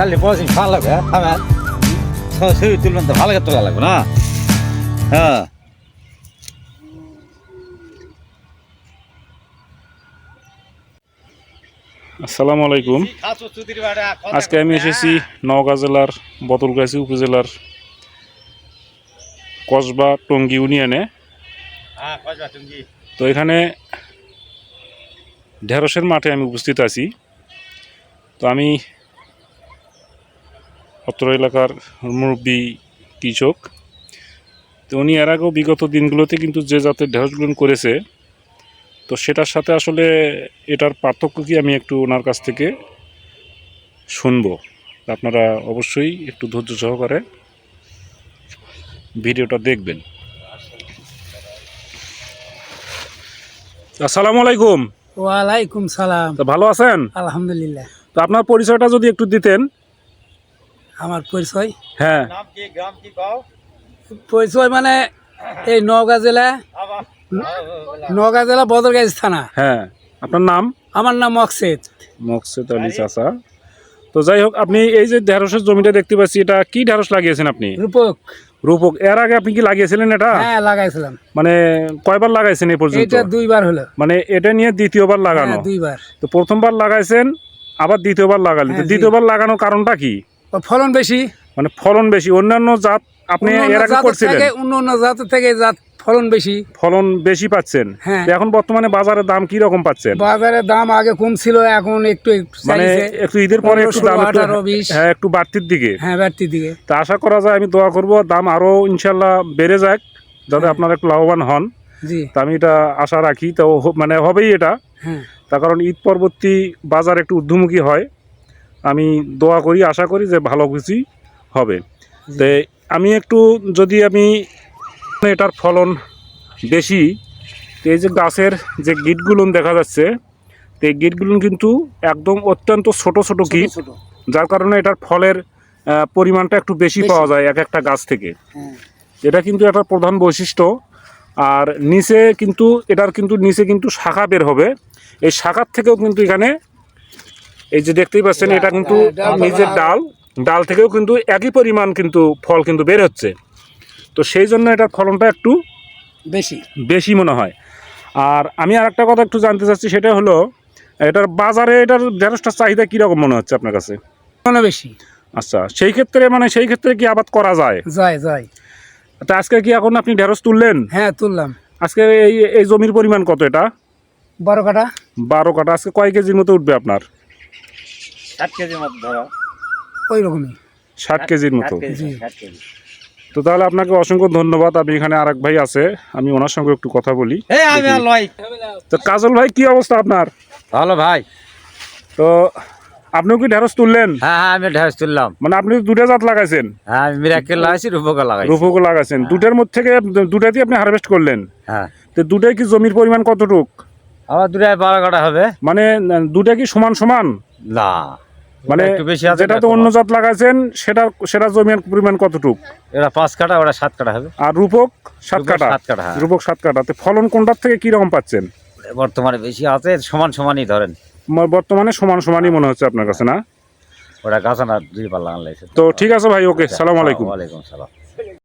তাহলে পয়সা ভালো লাগবে আমার ছবি তুলবেন তো ভালো লাগবে না? হ্যাঁ। আসসালামু আলাইকুম। আজকে আমি এসেছি নওগাঁ জেলার বদলগাছি উপজেলার কসবা টঙ্গী ইউনিয়নে। হ্যাঁ তো এখানে ঢেঁড়সের মাঠে আমি উপস্থিত আছি। তো আমি অত্র এলাকার মুরব্বী কৃষক। তো উনি এর আগেও বিগত দিনগুলোতে কিন্তু যে জাতের ঢেঁড়সগুলো করেছে তো সেটার সাথে আসলে এটার পার্থক্য কি আমি একটু ওনার কাছ থেকে শুনব। আপনারা অবশ্যই একটু ধৈর্য সহকারে ভিডিওটা দেখবেন। আসসালামু আলাইকুম। ওয়ালাইকুম সালাম। তো ভালো আছেন? আলহামদুলিল্লাহ। তো আপনার পরিচয়টা যদি একটু দিতেন। আমার পরিচয়। হ্যাঁ। নাম কি গ্রাম কি পাও পরিচয় মানে এই নওগাঁ জেলা নওগাঁ জেলা বদরগাছি থানা। হ্যাঁ আপনার নাম? আমার নাম মকসেদ। মকসেদ আলী চাচা। তো যাই হোক আপনি এই যে ঢেঁড়সের জমিটা দেখতে পাচ্ছি এটা কি ঢেঁড়স লাগিয়েছেন আপনি? রূপক। রূপক এর আগে আপনি কি লাগিয়েছিলেন এটা? হ্যাঁ লাগাইছিলাম। মানে কয়বার লাগাইছেন এই পর্যন্ত? এটা দুইবার হলো। মানে এটা নিয়ে দ্বিতীয়বার লাগানো? হ্যাঁ দুইবার। তো প্রথমবার লাগাইছেন আবার দ্বিতীয়বার লাগালেন তো হ্যাঁ, দ্বিতীয়বার লাগানোর কারণটা কি? ফলন বেশি? মানে ফলন বেশি। অন্যান্য জাত আপনি এর আগে করছিলেন। অন্য অন্য জাতের থেকে জাত ফলন বেশি। ফলন বেশি পাচ্ছেন। হ্যাঁ। এখন বর্তমানে বাজারে দাম কি রকম পাচ্ছেন? বাজারে দাম আগে কম ছিল এখন একটু মানে একটু ঈদের পরে একটু দাম একটু হ্যাঁ একটু বাড়তির দিকে। হ্যাঁ ব্যাটটির দিকে। তা আশা করা যায় আমি দোয়া করব দাম আরও ইনশাল্লাহ বেড়ে যাক যাতে হ্যাঁ। আপনারা একটু লাভবান হন। জি। তা আমি এটা আশা রাখি তো মানে হবেই এটা। হ্যাঁ। তার কারণ ঈদ পরবর্তী বাজার একটু ঊর্ধ্বমুখী হয়। আমি দোয়া করি আশা করি যে ভালো কিছুই হবে। তো আমি একটু যদি আমি এটার ফলন বেশি এই যে গাছের যে গিটগুলো দেখা যাচ্ছে তো এই গিটগুলো কিন্তু একদম অত্যন্ত ছোট ছোট গিট। যার কারণে এটার ফলের পরিমাণটা একটু বেশি। পাওয়া যায় এক একটা গাছ থেকে। হ্যাঁ। এটা কিন্তু একটা প্রধান বৈশিষ্ট্য। আর নিচে কিন্তু এটার কিন্তু নিচে কিন্তু শাখা বের হবে। এই শাখার থেকেও কিন্তু এখানে এই যে দেখতেই পাচ্ছেন এটা কিন্তু নিজের ডাল। ডাল থেকেও কিন্তু একই পরিমাণ কিন্তু ফল কিন্তু বের হচ্ছে। তো সেই জন্য এটার ফলনটা একটু বেশি। বেশি মনে হয়। আর আমি আর একটা কথা একটু জানতে চাচ্ছি সেটা হলো এটার বাজারে এটার ঢেঁড়সটার চাহিদা কীরকম মনে হচ্ছে আপনার কাছে? মানে বেশি। আচ্ছা সেই ক্ষেত্রে মানে সেই ক্ষেত্রে কি আবাদ করা যায়? যায় যায়। তা আজকে কি এখন আপনি ঢেঁড়স তুললেন? হ্যাঁ তুললাম। আজকে এই এই জমির পরিমাণ কত এটা? বারো কাটা বারো কাটা আজকে কয় কেজির মতো উঠবে আপনার? ষাট কেজির মতো ধরো। ওই রকমই। ষাট কেজির মতো? ষাট কেজি তো তাহলে আপনাকে অসংখ্য ধন্যবাদ। আমি এখানে আরেক ভাই আছে আমি ওনার সঙ্গে একটু কথা বলি। এই আমি লয় তো কাজল ভাই কি অবস্থা আপনার? ভালো ভাই। তো আপনিও কি ঢেঁড়স তুললেন? হ্যাঁ হ্যাঁ আমি ঢেঁড়স তুললাম। মানে আপনি তো দুটা জাত লাগাইছেন? হ্যাঁ আমি মিরাকেল লাগাইছি রূপকা লাগাইছি। রূপক লাগাইছেন। দুটার মধ্যে থেকে দুটাতেই আপনি হারভেস্ট করলেন? হ্যাঁ। তো দুটাই কি জমির পরিমাণ কতটুক? আমার দুটায় বারো কাটা হবে। মানে দুটা কি সমান সমান? না। মানে যেটা তো অন্য জাত লাগাইছেন সেটা সেটা জমির পরিমাণ কতটুক? এরা পাঁচ কাটা ওরা সাত কাটা হবে। আর রূপক সাত কাটা সাত কাটা, হ্যাঁ। রূপক সাত কাটা তো ফলন কোনটার থেকে কীরকম পাচ্ছেন? বর্তমানে বেশি আছে সমান সমানই ধরেন। বর্তমানে সমান সমানই মনে হচ্ছে আপনার কাছে না? ওরা গাছ না দুই পাল্লা আনলাইছে তো ঠিক আছে ভাই ওকে সালাম আলাইকুম। ওয়ালাইকুম সালাম।